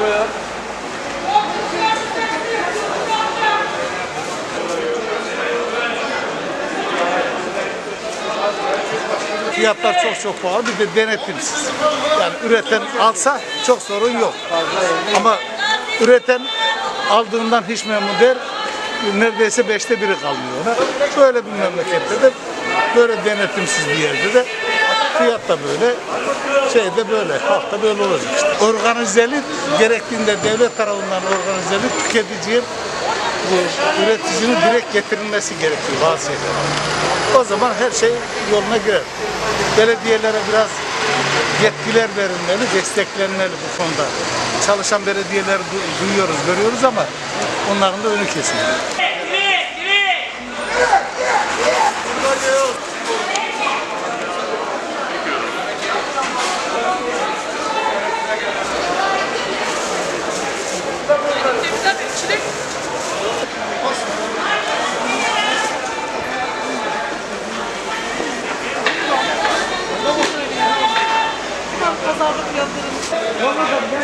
buraya. Fiyatlar çok çok pahalı bir de denetimsiz. Yani üreten alsa çok sorun yok. Ama üreten aldığından hiç memnun değil. Neredeyse beşte biri kalmıyor ona. Böyle bir memlekette de böyle denetimsiz bir yerde de fiyat da böyle, şey de böyle, halk da böyle olacak işte. Organizeli gerektiğinde devlet tarafından organizeli tüketiciye bu üreticinin direkt getirilmesi gerekiyor bazı şeyler. O zaman her şey yoluna girer. Belediyelere biraz yetkiler verilmeli, desteklenmeli bu konuda. Çalışan belediyeler du- duyuyoruz, görüyoruz ama onların da önü kesildi. Pazarlık fiyatları.